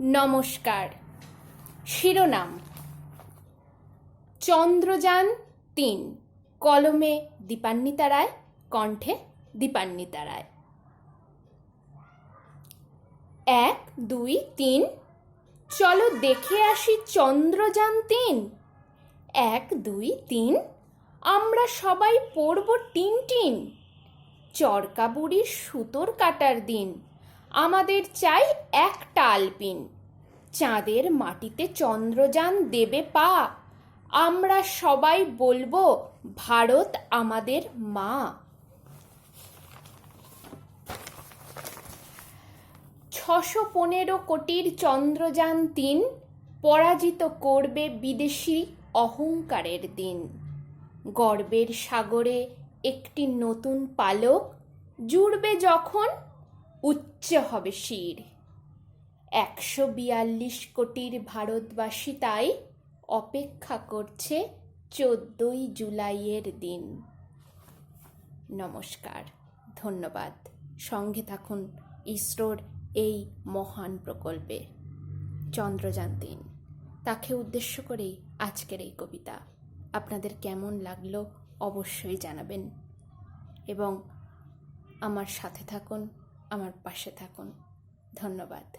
নমস্কার। শিরোনাম। চন্দ্রযান তিন, কলমে দীপান্বিতা রায়, কণ্ঠে দীপান্বিতা রায়। এক, দুই, তিন, চলো দেখে আসি চন্দ্রযান তিন। এক, দুই, তিন, আমরা সবাই পড়ব টিন টিন চরকা বুড়ির সুতোর কাটার দিন। আমাদের চাই একটা আলপিন। চাঁদের মাটিতে চন্দ্রযান দেবে পা। আমরা সবাই বলব, ভারত আমাদের মা। ছশো পনেরো কোটির চন্দ্রযান তিন, পরাজিত করবে বিদেশি অহংকারের দিন। গর্বের সাগরে একটি নতুন পালক জুড়বে যখন উচ্চ হবে শির। একশো বিয়াল্লিশ কোটির ভারতবাসী তাই অপেক্ষা করছে চোদ্দই জুলাইয়ের দিন। নমস্কার, ধন্যবাদ। সঙ্গে থাকুন ইসরোর এই মহান প্রকল্পে। চন্দ্রযান তিন, তাকে উদ্দেশ্য করেই আজকের এই কবিতা। আপনাদের কেমন লাগল অবশ্যই জানাবেন। এবং আমার সাথে থাকুন আমার পাশে থাকুন। ধন্যবাদ।